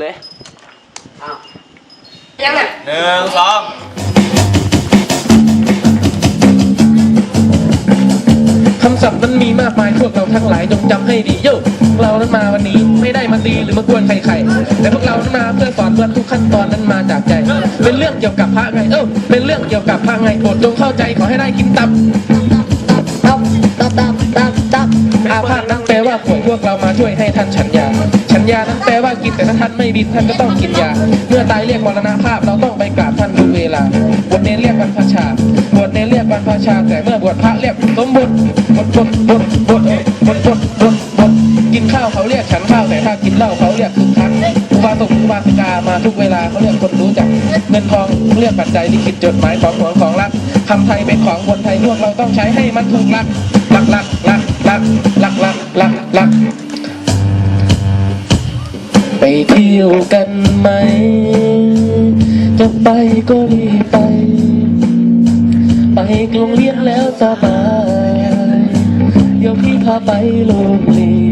เลยหนึ่งสองคำศัพท์มันมีมากมายพวกเราทั้งหลายจงจำให้ดีโยพกเรานั้นมาวันนี้ไม่ได้มาตีหรือมากวนใครๆแต่พวกเรานั้นมาเพื่อสอนเพื่อทุกขั้นตอนนั้นมาจากใจ เป็นเรื่องเกี่ยวกับพระไงเออเป็นเรื่องเกี่ยวกับพระไงโปรดจงเข้าใจขอให้ได้กินตับตับตับตับตับอาพาธนั้นแปลว่าป่วย ช่วยให้ท่านฉันยา ฉันยานั้นแปลว่ากินแต่ถ้าท่านไม่บินท่านก็ต้องกินยา เมื่อตายเรียกมรณภาพเราต้องไปกราบท่านทุกเวลาบวชเนรเรียกบรรพชาบวชเนรเรียกบรรพชา แต่เมื่อบวชพระเรียกสมบุตรบวชบวชบวชบวชบวชบวชบวชบวชกินข้าวเขาเรียกฉันข้าวแต่ถ้ากินเหล้าเขาเรียกคึกคักอุบาสกอุบาสิกามาทุกเวลาเขาเรียกคนรู้จัก เงินทองเรียกปัจจัยลิขิตจดหมายของหวงของรักคำไทยเป็นของคนไทยพวกเราต้องใช้ให้มันถูกหลักหลักหลักหลักหลักหลักหลักหลัก เที่ยวกันไหม จะไปก็รีบไป ไปโรงเรียนแล้วสบาย เดี๋ยวพี่พาไปโรงเรียน